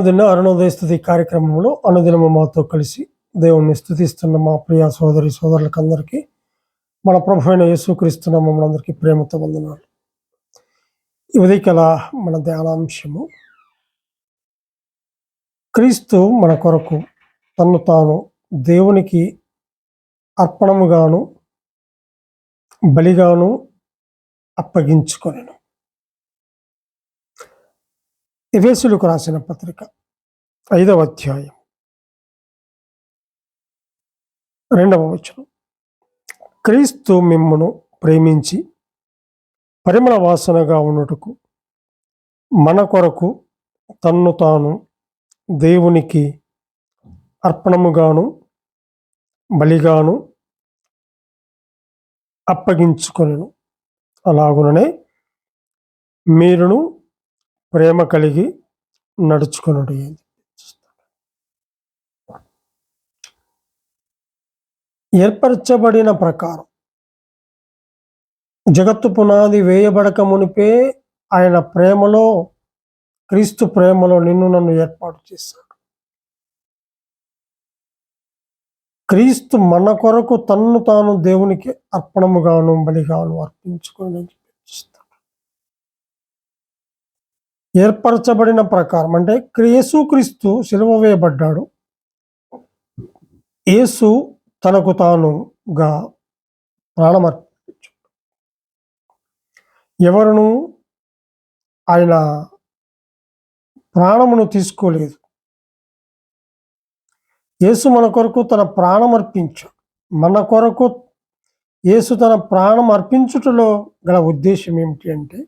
అనుదిన అరుణోదయ స్థుతి కార్యక్రమంలో అనుదినము మాతో కలిసి దేవుణ్ణి స్థుతిస్తున్న మా ప్రియ సోదరి సోదరులకందరికీ మన ప్రభు అయిన యేసుక్రీస్తు అందరికీ ప్రేమతో వందనాలు. ఉదయకల మన ధ్యానాంశము క్రీస్తు మన కొరకు తన్ను తాను దేవునికి అర్పణముగాను బలిగాను అప్పగించుకొనెను. ఎఫెసులకు రాసిన పత్రిక ఐదవ అధ్యాయం. రెండవ వచనం. క్రీస్తు మిమ్మను ప్రేమించి పరిమళ వాసనగా ఉన్నటకు మన కొరకు తన్ను తాను దేవునికి అర్పణముగాను బలిగాను అప్పగించుకొనెను. అలాగుననే మీరును ప్రేమ కలిగి నడుచుకునుడు ఏర్పరచబడిన ప్రకారం జగత్తు పునాది వేయబడక మునిపే ఆయన ప్రేమలో క్రీస్తు ప్రేమలో నిన్ను నన్ను ఏర్పాటు చేశాడు. క్రీస్తు మన కొరకు తన్ను తాను దేవునికి అర్పణముగాను బలిగాను అర్పించుకొని ఏర్పరచబడిన ప్రకారం అంటే యేసుక్రీస్తు సిలువ వేయబడ్డాడు. యేసు తనకు తానుగా ప్రాణమర్పించు ఎవరును ఆయన ప్రాణమును తీసుకోలేదు. యేసు మన కొరకు తన ప్రాణం అర్పించాడు మన కొరకు యేసు తన ప్రాణం అర్పించుటలో గల ఉద్దేశం ఏమిటి అంటే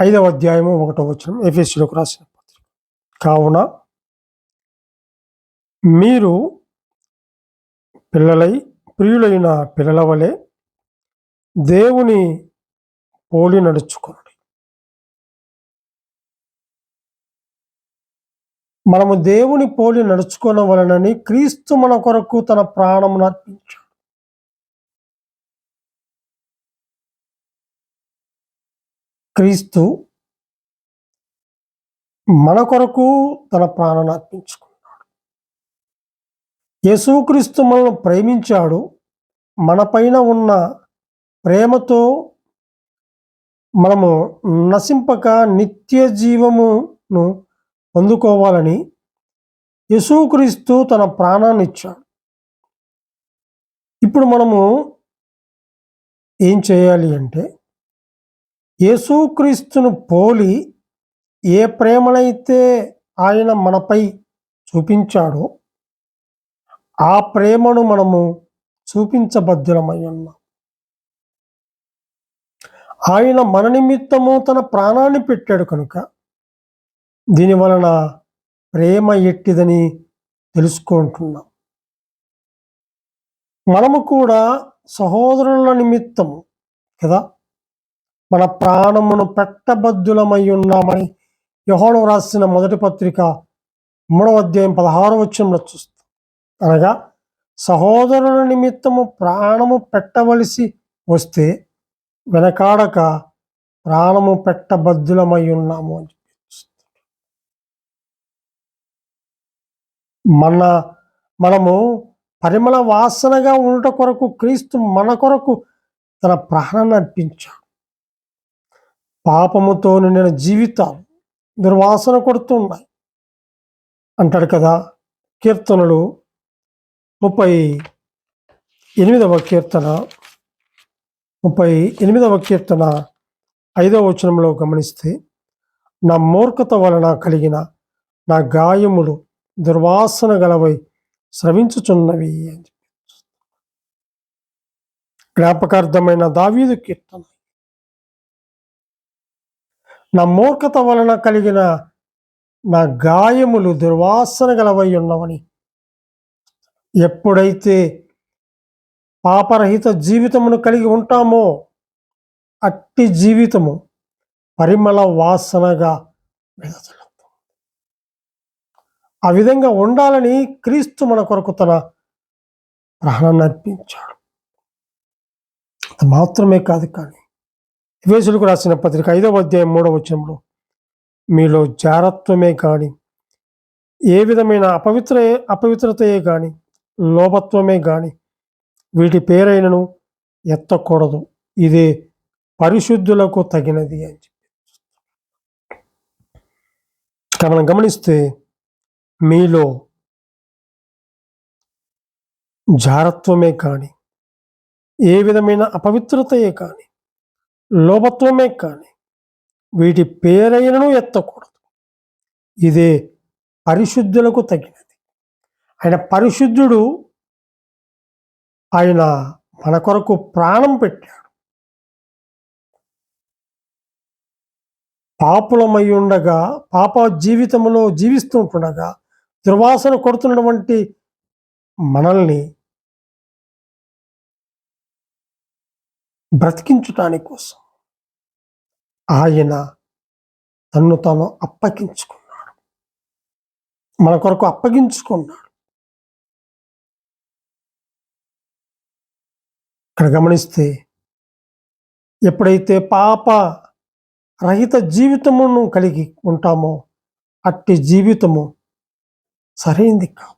ఐదవ అధ్యాయము ఒకటో వచనం ఎఫ్ఎస్సీలోకి రాసిన పత్రిక. కావున మీరు పిల్లలై ప్రియులైన పిల్లల వలె దేవుని పోలి నడుచుకోండి మనము దేవుని పోలి నడుచుకోవలనని క్రీస్తు మన కొరకు తన ప్రాణమును అర్పించాడు. క్రీస్తు మన కొరకు తన ప్రాణాన్ని అర్పించుకున్నాడు. యేసుక్రీస్తు మనల్ని ప్రేమించాడు. మన పైన ఉన్న ప్రేమతో మనము నశింపక నిత్య జీవమును పొందుకోవాలని యేసుక్రీస్తు తన ప్రాణాన్ని ఇచ్చాడు. ఇప్పుడు మనము ఏం చేయాలి అంటే యేసుక్రీస్తును పోలి ఏ ప్రేమనైతే ఆయన మనపై చూపించాడో ఆ ప్రేమను మనము చూపించబద్ధులమై ఉన్నాం. ఆయన మన నిమిత్తము తన ప్రాణాన్ని పెట్టాడు కనుక దీని వలన ప్రేమ ఎట్టిదని తెలుసుకుంటున్నాం. మనము కూడా సహోదరుల నిమిత్తము కదా మన ప్రాణమును పెట్టబద్దులమై ఉన్నామని యహోను రాసిన మొదటి పత్రిక మూడవ అధ్యాయం పదహారు వచ్చంలో చూస్తాం. అనగా సహోదరుల నిమిత్తము ప్రాణము పెట్టవలసి వస్తే వెనకాడక ప్రాణము పెట్టబద్దులమై ఉన్నాము అని మన మనము పరిమళ వాసనగా ఉండట కొరకు క్రీస్తు మన కొరకు తన ప్రాణాన్ని అర్పించాడు. పాపముతో నిండిన జీవితాలు దుర్వాసన కొడుతున్నాయి. అంటాడు కదా కీర్తనలు ముప్పై ఎనిమిదవ కీర్తన ముప్పై ఎనిమిదవ కీర్తన ఐదవ వచనంలో గమనిస్తే నా మూర్ఖత వలన కలిగిన నా గాయములు దుర్వాసన గలవై స్రవించుచున్నవి అని జ్ఞాపకార్థమైన దావీదు కీర్తన. నా మూర్ఖత వలన కలిగిన నా గాయములు దుర్వాసన గలవై ఉన్నవని. ఎప్పుడైతే పాపరహిత జీవితమును కలిగి ఉంటామో అట్టి జీవితము పరిమళ వాసనగా ఆ విధంగా ఉండాలని క్రీస్తు మన కొరకు తన ప్రాణాన్ని అర్పించాడు. మాత్రమే కాదు కానీ వేసులకు రాసిన పత్రిక ఐదవ అధ్యాయం మూడవ వచనంలో మీలో జారత్వమే కానీ ఏ విధమైన అపవిత్ర అపవిత్రతయే కానీ లోభత్వమే కానీ వీటి పేరైనను ఎత్తకూడదు. ఇదే పరిశుద్ధులకు తగినది అని చెప్పి. మనం గమనిస్తే మీలో జారత్వమే కానీ ఏ విధమైన అపవిత్రతయే కానీ లోభత్వమే కానీ వీటి పేరైనను ఎత్తకూడదు. ఇదే పరిశుద్ధులకు తగినది. ఆయన పరిశుద్ధుడు ఆయన మన కొరకు ప్రాణం పెట్టాడు. పాపులమై ఉండగా పాప జీవితంలో జీవిస్తుంటుండగా దుర్వాసన కొడుతున్నటువంటి మనల్ని బ్రతికించటానికి కోసం ఆయన తన్ను తాను అప్పగించుకున్నాడు. మన కొరకు అప్పగించుకున్నాడు. ఇక్కడ గమనిస్తే ఎప్పుడైతే పాప రహిత జీవితమును కలిగి ఉంటామో అట్టి జీవితము సరైంది కాదు.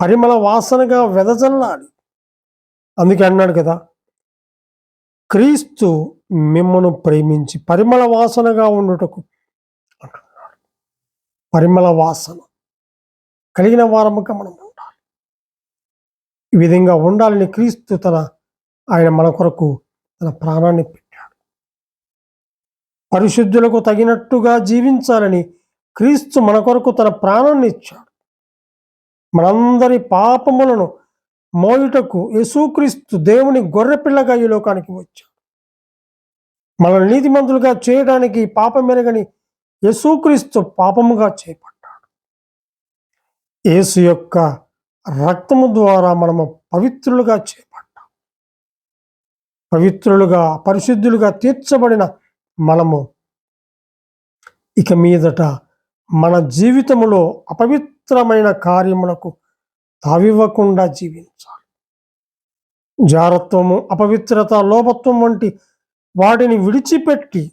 పరిమళ వాసనగా వెదజల్లాలి. అందుకే అన్నాడు కదా క్రీస్తు మిమ్మను ప్రేమించి పరిమళ వాసనగా ఉండుటకు అంటున్నాడు. పరిమళ వాసన కలిగిన వారముగా మనం ఉండాలి. ఈ విధంగా ఉండాలని క్రీస్తు తన ఆయన మన కొరకు తన ప్రాణాన్ని పెట్టాడు. పరిశుద్ధులకు తగినట్టుగా జీవించాలని క్రీస్తు మన కొరకు తన ప్రాణాన్ని ఇచ్చాడు. మనందరి పాపములను మోయుటకు యేసుక్రీస్తు దేవుని గొర్రెపిల్లగా ఈ లోకానికి వచ్చాడు. మనల్ని నీతిమంతులుగా చేయడానికి పాపం మెరగని యేసుక్రీస్తు పాపముగా చేపట్టాడు. యేసు యొక్క రక్తము ద్వారా మనము పవిత్రులుగా చేపట్టాం. పవిత్రులుగా పరిశుద్ధులుగా తీర్చబడిన మనము ఇక మీదట మన జీవితములో అపవిత్రమైన కార్యములకు తావివ్వకుండా జీవించాలి. జారత్వము అపవిత్రత లోపత్వం వంటి వాటిని విడిచిపెట్టి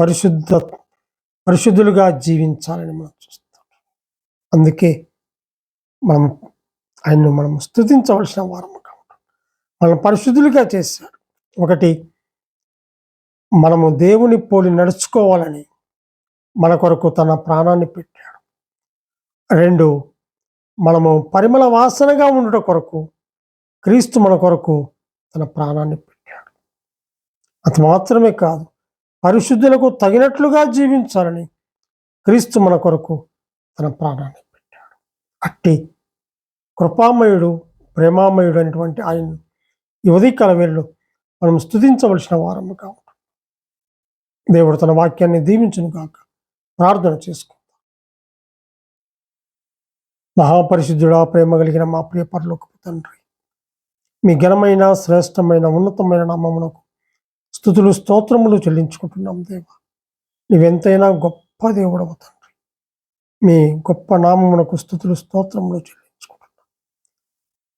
పరిశుద్ధ పరిశుద్ధులుగా జీవించాలని మనం చూస్తాం. అందుకే మనం ఆయన్ను మనం స్థుతించవలసిన వారము కావడం మనం పరిశుద్ధులుగా చేశాడు. ఒకటి మనము దేవుని పోలి నడుచుకోవాలని మన కొరకు తన ప్రాణాన్ని పెట్టాడు. రెండు మనము పరిమళ వాసనగా ఉండట కొరకు క్రీస్తు మన కొరకు తన ప్రాణాన్ని పెట్టాడు. అది మాత్రమే కాదు పరిశుద్ధులకు తగినట్లుగా జీవించాలని క్రీస్తు మన కొరకు తన ప్రాణాన్ని పెట్టాడు. అట్టి కృపామయుడు ప్రేమామయుడు అనేటువంటి ఆయన ఈ ఉదయకాల మనం స్థుతించవలసిన వారము కావు దేవుడు తన వాక్యాన్ని దీవించును కాక ప్రార్థన చేసుకో మహాపరిశుద్ధుడా ప్రేమ కలిగిన మా ప్రియ పరలోకపు తండ్రి. మీ ఘనమైన శ్రేష్టమైన ఉన్నతమైన నామమునకు స్థుతులు స్తోత్రములు చెల్లించుకుంటున్నాం దేవ. నువ్వెంతైనా గొప్ప దేవుడవు తండ్రి. మీ గొప్ప నామమునకు స్థుతులు స్తోత్రములు చెల్లించుకుంటున్నాం.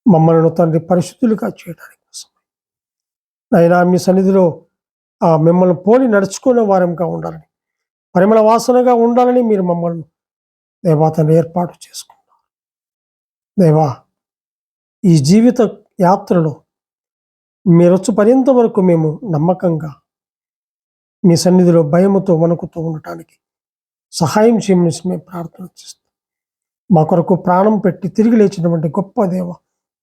మమ్మల్ని తండ్రి పరిశుద్ధులుగా చేయడానికి కోసం అయినా మీ సన్నిధిలో ఆ మిమ్మల్ని పోలి నడుచుకునే వారంగా ఉండాలని పరిమళ వాసనగా ఉండాలని మీరు మమ్మల్ని దేవాతను ఏర్పాటు చేసుకుంటారు దేవా ఈ జీవిత యాత్రలో మీరొచ్చు పర్యంత వరకు మేము నమ్మకంగా మీ సన్నిధిలో భయముతో వణుకుతూ ఉండటానికి సహాయం చేయమని మేము ప్రార్థన చేస్తాం. మా కొరకు ప్రాణం పెట్టి తిరిగి లేచినటువంటి గొప్ప దేవ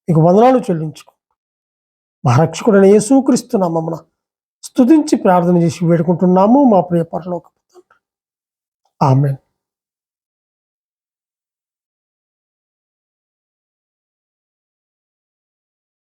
మీకు వందనాలు చెల్లించుకో మా రక్షకుడైన యేసుక్రీస్తు నామమున స్తుతించి ప్రార్థన చేసి వేడుకుంటున్నాము మా ప్రియ పరలోక ఆమెన్.